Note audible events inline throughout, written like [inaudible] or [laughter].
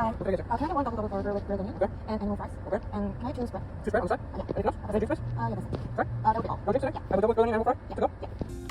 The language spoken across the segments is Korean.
Hi. Uh, can I get one double double burger with grilled onion? Okay. And animal fries? Okay. And can I choose bread? Cheese bread on the side? Uh, yeah. Anything else? Have a drink fish? Uh, yeah, that's it. Sorry? Uh, that would be all. No drinks today? Have a double grilled onion animal fry? To go? 가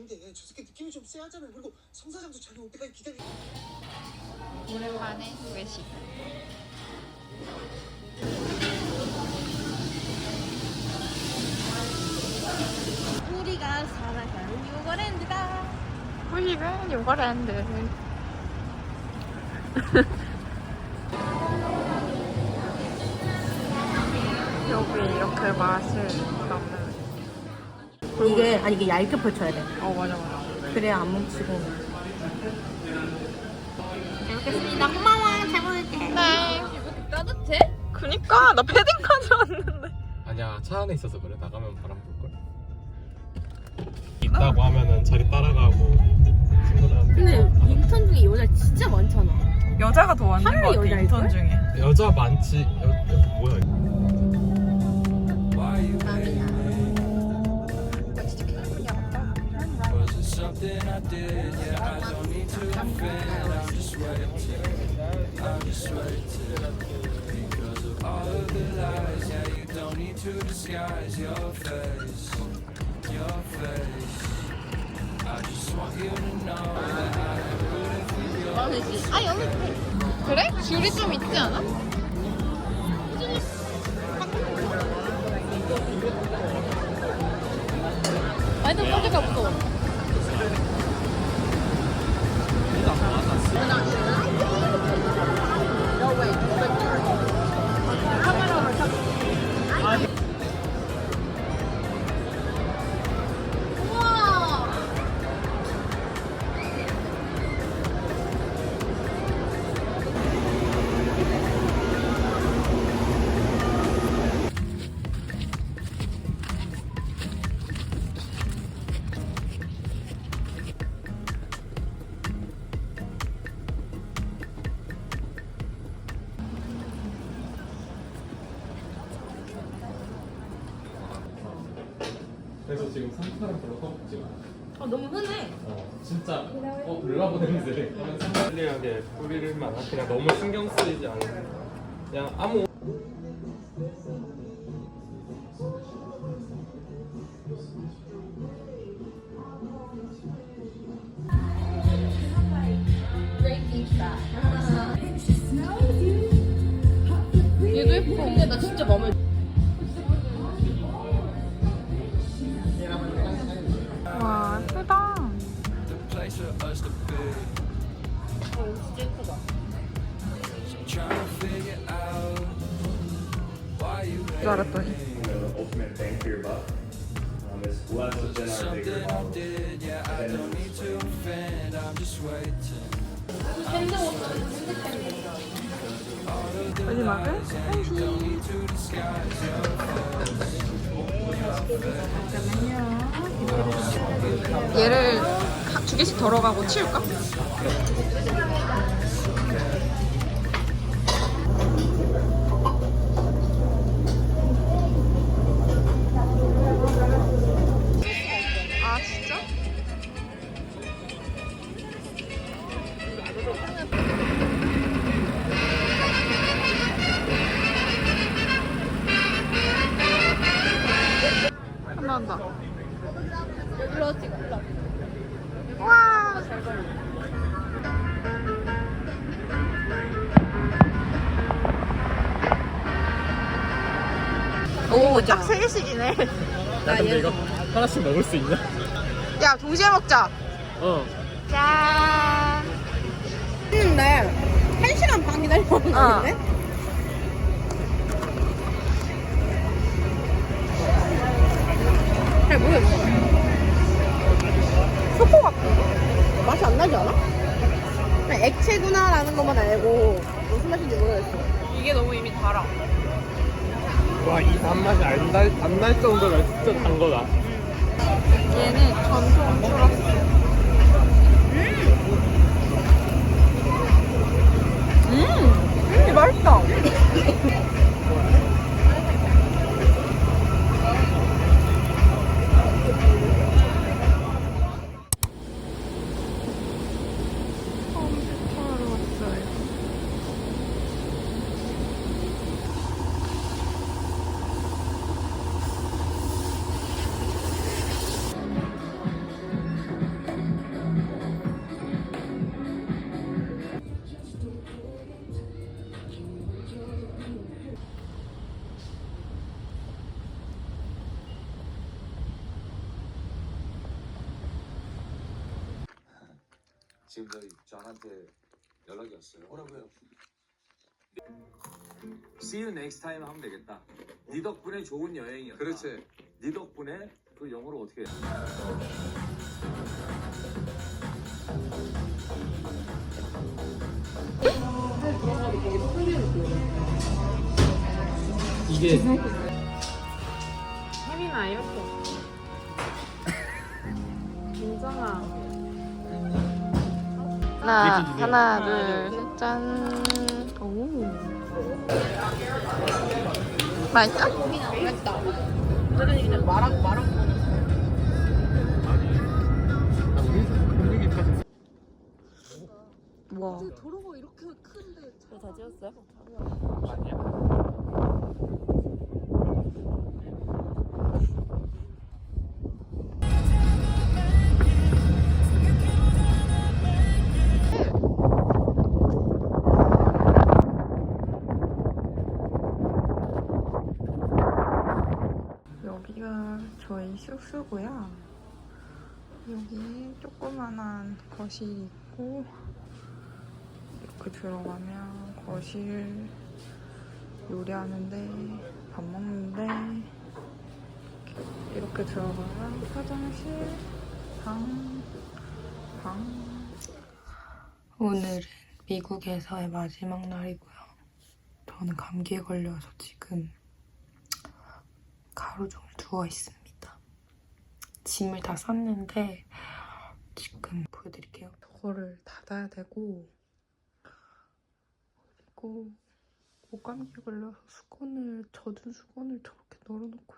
아닌데 저 새끼 느낌이 좀 쎄하잖아요. 그리고 성사장도 자기 올 때까지 기다리. 오랜만에 외식. 우리가 살아가는 요거랜드다. 우리가 요거랜드. [laughs] 여기 이렇게 맛을 담는. 이게 아니 이게 얇게 펼쳐야 돼. 어 맞아 맞아. 그래야 안 뭉치고. 네. 이렇게 따뜻해? 그니까 나 패딩 가져왔는데. 아니야 차 안에 있어서 그래 나가면 바람 불 걸 있다고 하면은 자리 따라가고 친구들한테 근데 인턴 중에 여자 진짜 많잖아. 여자가 더 많은 것 같아 여자일걸? 인턴 중에. 여자 많지 여, 여, 뭐야 이거 something I did? Yeah, I don't need to defend. I'm just waiting. I'm just waiting. Because of all of the lies, yeah, you don't need to disguise your face. Your face. I just want you to know that I am rooting for you. 아 여기 그래? 줄이 좀 있지 않아? 완전. 그래서 지 금 상사랑 별로 떠먹지 마 아 너무 흔해. 어, 진짜 어 르라보 냄새 편리하게 뿌리를 만하 그냥 너무 신경 쓰이지 않고 그냥 아무 just waiting. 마지막은 your 얘를 두 개씩 덜어가고 치울까? 세 개씩이네. 야 근데 이거 하나씩 먹을 수 있냐? 야, 동시에 먹자. 어 짠. 했는데 한 시간 반 기다리는 어. 건데? 잘 모르겠어. 초코 같고 맛이 안 나지 않아? 그냥 액체구나라는 것만 알고 무슨 맛인지 모르겠어. 이게 너무 이미 달아. 와 이 단맛이 안날 정도면 진짜 단 거다 얘는 전통. 음! 음! 음, 맛있다. 지금 저희 저한테 연락이 왔어요. 뭐라고요? See you next time 하면 되겠다. 네 덕분에 좋은 여행이었다. 그렇지. 네 덕분에 그 영어로 어떻게 해? 이게 혜민아 이렇게 하나 이렇게 주세요. 하나 둘 셋 짠 오 맛있어? 맛있다. 저는 그냥 말하고 말하고. 아, 우리 분위기 다와 도로가 이렇게 큰데. 저다 지었어요? 아니야 여기가 저희 숙소고요. 여기 조그만한 거실이 있고 이렇게 들어가면 거실 요리하는데 밥 먹는데 이렇게 들어가면 화장실 방, 방. 오늘은 미국에서의 마지막 날이고요. 저는 감기에 걸려서 지금 하루 종일 누워 있습니다. 짐을 다 쌌는데 지금 보여드릴게요. 저거를 닫아야 되고 그리고 목 감기에 걸려서 수건을 젖은 수건을 저렇게 널어놓고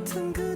같은 그